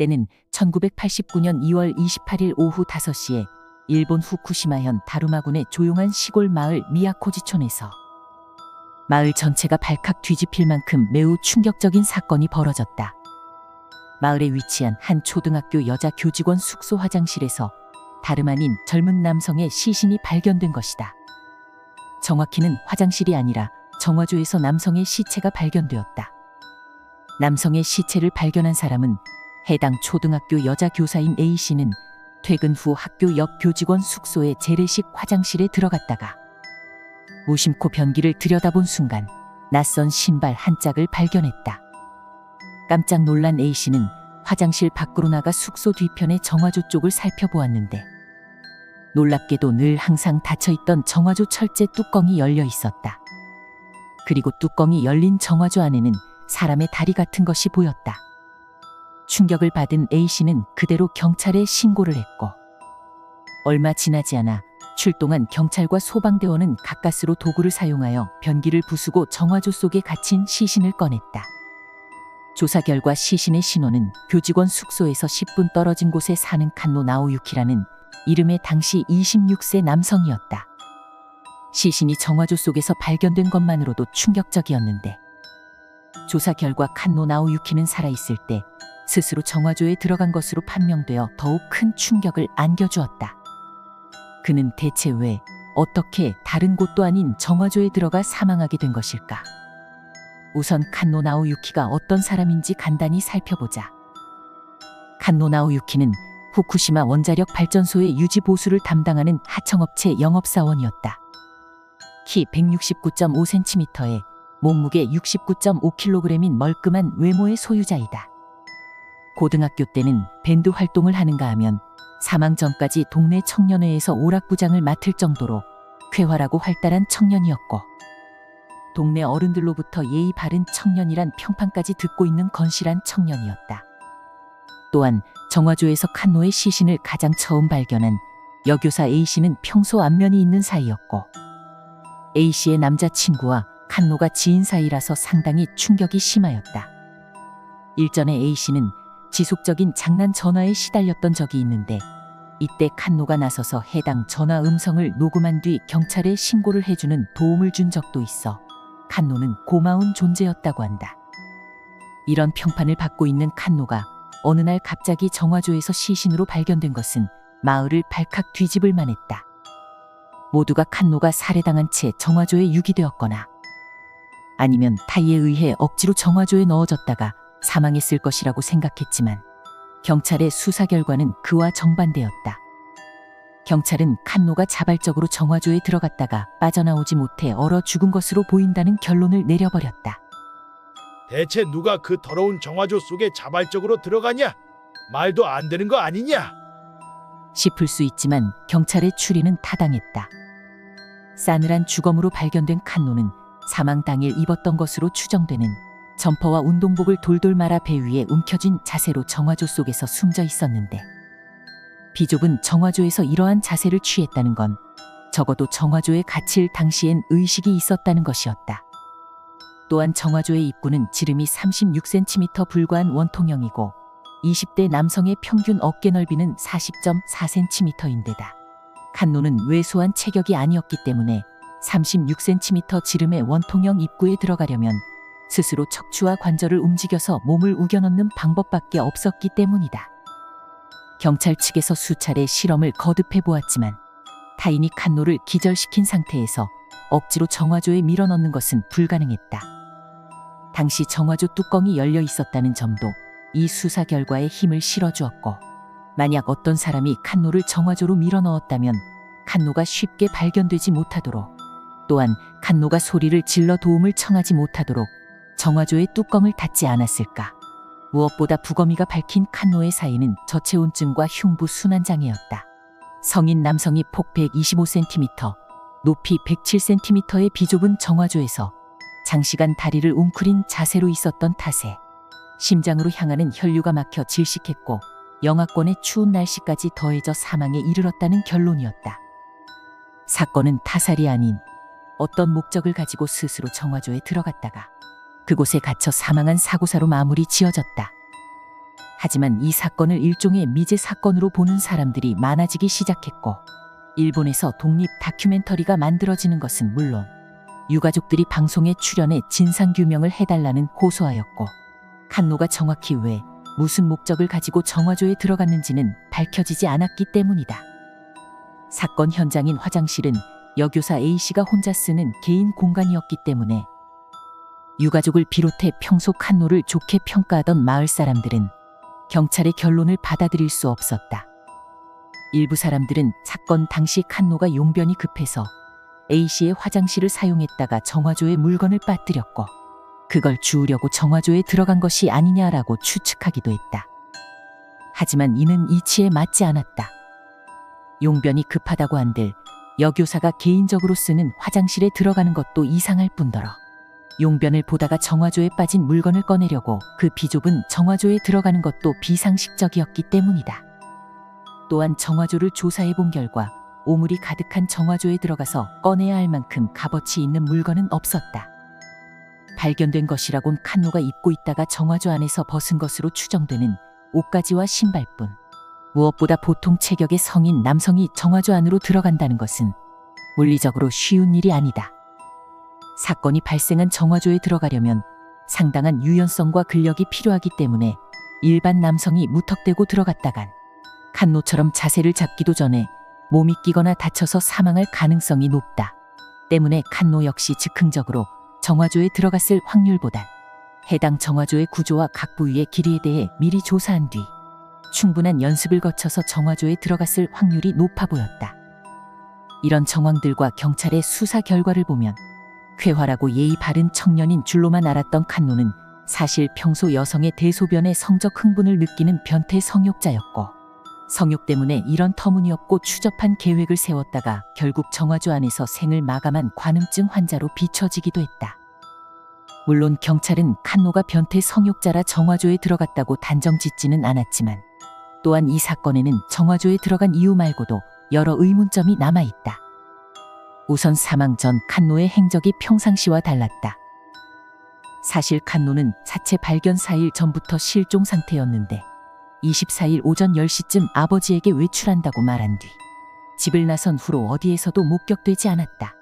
때는 1989년 2월 28일 오후 5시에 일본 후쿠시마현 다루마군의 조용한 시골 마을 미야코지촌에서 마을 전체가 발칵 뒤집힐 만큼 매우 충격적인 사건이 벌어졌다. 마을에 위치한 한 초등학교 여자 교직원 숙소 화장실에서 다름 아닌 젊은 남성의 시신이 발견된 것이다. 정확히는 화장실이 아니라 정화조에서 남성의 시체가 발견되었다. 남성의 시체를 발견한 사람은 해당 초등학교 여자 교사인 A씨는 퇴근 후 학교 옆 교직원 숙소의 재래식 화장실에 들어갔다가 무심코 변기를 들여다본 순간 낯선 신발 한 짝을 발견했다. 깜짝 놀란 A씨는 화장실 밖으로 나가 숙소 뒤편의 정화조 쪽을 살펴보았는데 놀랍게도 늘 항상 닫혀있던 정화조 철제 뚜껑이 열려 있었다. 그리고 뚜껑이 열린 정화조 안에는 사람의 다리 같은 것이 보였다. 충격을 받은 A씨는 그대로 경찰에 신고를 했고 얼마 지나지 않아 출동한 경찰과 소방대원은 가까스로 도구를 사용하여 변기를 부수고 정화조 속에 갇힌 시신을 꺼냈다. 조사 결과 시신의 신원은 교직원 숙소에서 10분 떨어진 곳에 사는 칸노 나오유키라는 이름의 당시 26세 남성이었다. 시신이 정화조 속에서 발견된 것만으로도 충격적이었는데 조사 결과 칸노 나오유키는 살아있을 때 스스로 정화조에 들어간 것으로 판명되어 더욱 큰 충격을 안겨주었다. 그는 대체 왜 어떻게 다른 곳도 아닌 정화조에 들어가 사망하게 된 것일까? 우선 칸노 나오 유키가 어떤 사람인지 간단히 살펴보자. 칸노 나오 유키는 후쿠시마 원자력 발전소의 유지 보수를 담당하는 하청업체 영업사원이었다. 키 169.5cm에 몸무게 69.5kg인 멀끔한 외모의 소유자이다. 고등학교 때는 밴드 활동을 하는가 하면 사망 전까지 동네 청년회에서 오락부장을 맡을 정도로 쾌활하고 활달한 청년이었고 동네 어른들로부터 예의 바른 청년이란 평판까지 듣고 있는 건실한 청년이었다. 또한 정화조에서 칸노의 시신을 가장 처음 발견한 여교사 A씨는 평소 안면이 있는 사이였고 A씨의 남자친구와 칸노가 지인 사이라서 상당히 충격이 심하였다. 일전에 A씨는 지속적인 장난 전화에 시달렸던 적이 있는데 이때 칸노가 나서서 해당 전화 음성을 녹음한 뒤 경찰에 신고를 해주는 도움을 준 적도 있어 칸노는 고마운 존재였다고 한다. 이런 평판을 받고 있는 칸노가 어느 날 갑자기 정화조에서 시신으로 발견된 것은 마을을 발칵 뒤집을 만했다. 모두가 칸노가 살해당한 채 정화조에 유기되었거나 아니면 타이에 의해 억지로 정화조에 넣어졌다가 사망했을 것이라고 생각했지만 경찰의 수사 결과는 그와 정반대였다. 경찰은 칸노가 자발적으로 정화조에 들어갔다가 빠져나오지 못해 얼어 죽은 것으로 보인다는 결론을 내려버렸다. 대체 누가 그 더러운 정화조 속에 자발적으로 들어가냐? 말도 안 되는 거 아니냐? 싶을 수 있지만 경찰의 추리는 타당했다. 싸늘한 주검으로 발견된 칸노는 사망 당일 입었던 것으로 추정되는 점퍼와 운동복을 돌돌 말아 배 위에 움켜쥔 자세로 정화조 속에서 숨져 있었는데 비좁은 정화조에서 이러한 자세를 취했다는 건 적어도 정화조에 갇힐 당시엔 의식이 있었다는 것이었다. 또한 정화조의 입구는 지름이 36cm 불과한 원통형이고 20대 남성의 평균 어깨 넓이는 40.4cm인데다 칸노는 왜소한 체격이 아니었기 때문에 36cm 지름의 원통형 입구에 들어가려면 스스로 척추와 관절을 움직여서 몸을 우겨넣는 방법밖에 없었기 때문이다. 경찰 측에서 수차례 실험을 거듭해 보았지만 타인이 칸노를 기절시킨 상태에서 억지로 정화조에 밀어넣는 것은 불가능했다. 당시 정화조 뚜껑이 열려 있었다는 점도 이 수사 결과에 힘을 실어주었고 만약 어떤 사람이 칸노를 정화조로 밀어넣었다면 칸노가 쉽게 발견되지 못하도록 또한 칸노가 소리를 질러 도움을 청하지 못하도록 정화조의 뚜껑을 닫지 않았을까. 무엇보다 부검이가 밝힌 칸노의 사이는 저체온증과 흉부 순환장애였다. 성인 남성이 폭 125cm, 높이 107cm의 비좁은 정화조에서 장시간 다리를 웅크린 자세로 있었던 탓에 심장으로 향하는 혈류가 막혀 질식했고 영하권의 추운 날씨까지 더해져 사망에 이르렀다는 결론이었다. 사건은 타살이 아닌 어떤 목적을 가지고 스스로 정화조에 들어갔다가 그곳에 갇혀 사망한 사고사로 마무리 지어졌다. 하지만 이 사건을 일종의 미제 사건으로 보는 사람들이 많아지기 시작했고 일본에서 독립 다큐멘터리가 만들어지는 것은 물론 유가족들이 방송에 출연해 진상 규명을 해달라는 호소하였고 칸노가 정확히 왜 무슨 목적을 가지고 정화조에 들어갔는지는 밝혀지지 않았기 때문이다. 사건 현장인 화장실은 여교사 A씨가 혼자 쓰는 개인 공간이었기 때문에 유가족을 비롯해 평소 칸노를 좋게 평가하던 마을 사람들은 경찰의 결론을 받아들일 수 없었다. 일부 사람들은 사건 당시 칸노가 용변이 급해서 A씨의 화장실을 사용했다가 정화조에 물건을 빠뜨렸고 그걸 주우려고 정화조에 들어간 것이 아니냐라고 추측하기도 했다. 하지만 이는 이치에 맞지 않았다. 용변이 급하다고 한들 여교사가 개인적으로 쓰는 화장실에 들어가는 것도 이상할 뿐더러 용변을 보다가 정화조에 빠진 물건을 꺼내려고 그 비좁은 정화조에 들어가는 것도 비상식적이었기 때문이다. 또한 정화조를 조사해 본 결과 오물이 가득한 정화조에 들어가서 꺼내야 할 만큼 값어치 있는 물건은 없었다. 발견된 것이라곤 칸노가 입고 있다가 정화조 안에서 벗은 것으로 추정되는 옷가지와 신발뿐. 무엇보다 보통 체격의 성인 남성이 정화조 안으로 들어간다는 것은 물리적으로 쉬운 일이 아니다. 사건이 발생한 정화조에 들어가려면 상당한 유연성과 근력이 필요하기 때문에 일반 남성이 무턱대고 들어갔다간 칸노처럼 자세를 잡기도 전에 몸이 끼거나 다쳐서 사망할 가능성이 높다. 때문에 칸노 역시 즉흥적으로 정화조에 들어갔을 확률보단 해당 정화조의 구조와 각 부위의 길이에 대해 미리 조사한 뒤 충분한 연습을 거쳐서 정화조에 들어갔을 확률이 높아 보였다. 이런 정황들과 경찰의 수사 결과를 보면 쾌활하고 예의 바른 청년인 줄로만 알았던 칸노는 사실 평소 여성의 대소변에 성적 흥분을 느끼는 변태 성욕자였고 성욕 때문에 이런 터무니없고 추접한 계획을 세웠다가 결국 정화조 안에서 생을 마감한 관음증 환자로 비춰지기도 했다. 물론 경찰은 칸노가 변태 성욕자라 정화조에 들어갔다고 단정 짓지는 않았지만 또한 이 사건에는 정화조에 들어간 이유 말고도 여러 의문점이 남아 있다. 우선 사망 전 칸노의 행적이 평상시와 달랐다. 사실 칸노는 사체 발견 4일 전부터 실종 상태였는데 24일 오전 10시쯤 아버지에게 외출한다고 말한 뒤 집을 나선 후로 어디에서도 목격되지 않았다.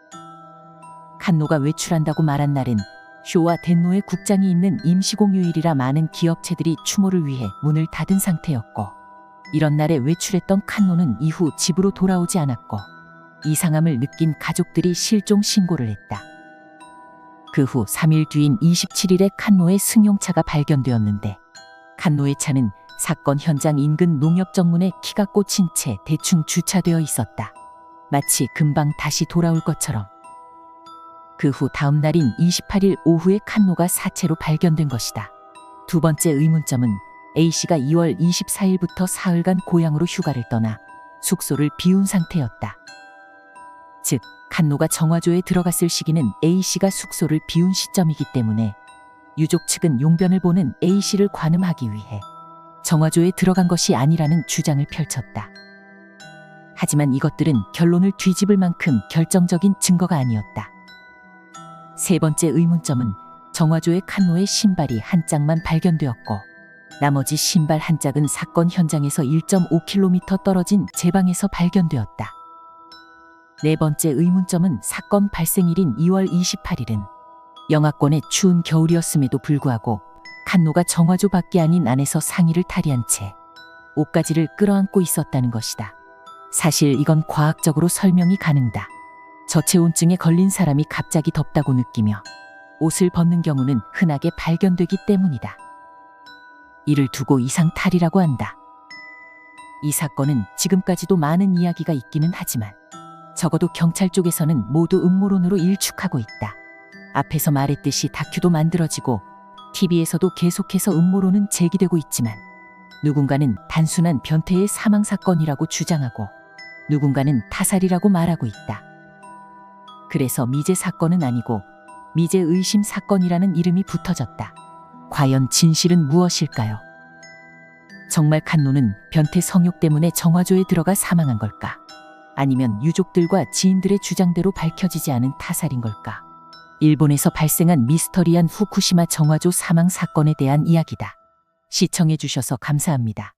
칸노가 외출한다고 말한 날은 쇼와 덴노의 국장이 있는 임시공휴일이라 많은 기업체들이 추모를 위해 문을 닫은 상태였고 이런 날에 외출했던 칸노는 이후 집으로 돌아오지 않았고 이상함을 느낀 가족들이 실종 신고를 했다. 그 후 3일 뒤인 27일에 칸노의 승용차가 발견되었는데 칸노의 차는 사건 현장 인근 농협 정문에 키가 꽂힌 채 대충 주차되어 있었다. 마치 금방 다시 돌아올 것처럼. 그 후 다음 날인 28일 오후에 칸노가 사체로 발견된 것이다. 두 번째 의문점은 A씨가 2월 24일부터 사흘간 고향으로 휴가를 떠나 숙소를 비운 상태였다. 즉, 칸노가 정화조에 들어갔을 시기는 A씨가 숙소를 비운 시점이기 때문에 유족 측은 용변을 보는 A씨를 관음하기 위해 정화조에 들어간 것이 아니라는 주장을 펼쳤다. 하지만 이것들은 결론을 뒤집을 만큼 결정적인 증거가 아니었다. 세 번째 의문점은 정화조의 칸노의 신발이 한 짝만 발견되었고 나머지 신발 한 짝은 사건 현장에서 1.5km 떨어진 제 방에서 발견되었다. 네 번째 의문점은 사건 발생일인 2월 28일은 영하권의 추운 겨울이었음에도 불구하고 칸노가 정화조 밖에 아닌 안에서 상의를 탈의한 채 옷가지를 끌어안고 있었다는 것이다. 사실 이건 과학적으로 설명이 가능다. 저체온증에 걸린 사람이 갑자기 덥다고 느끼며 옷을 벗는 경우는 흔하게 발견되기 때문이다. 이를 두고 이상 탈이라고 한다. 이 사건은 지금까지도 많은 이야기가 있기는 하지만 적어도 경찰 쪽에서는 모두 음모론으로 일축하고 있다. 앞에서 말했듯이 다큐도 만들어지고 TV에서도 계속해서 음모론은 제기되고 있지만 누군가는 단순한 변태의 사망 사건이라고 주장하고 누군가는 타살이라고 말하고 있다. 그래서 미제 사건은 아니고 미제 의심 사건이라는 이름이 붙어졌다. 과연 진실은 무엇일까요? 정말 칸노는 변태 성욕 때문에 정화조에 들어가 사망한 걸까? 아니면 유족들과 지인들의 주장대로 밝혀지지 않은 타살인 걸까? 일본에서 발생한 미스터리한 후쿠시마 정화조 사망 사건에 대한 이야기다. 시청해 주셔서 감사합니다.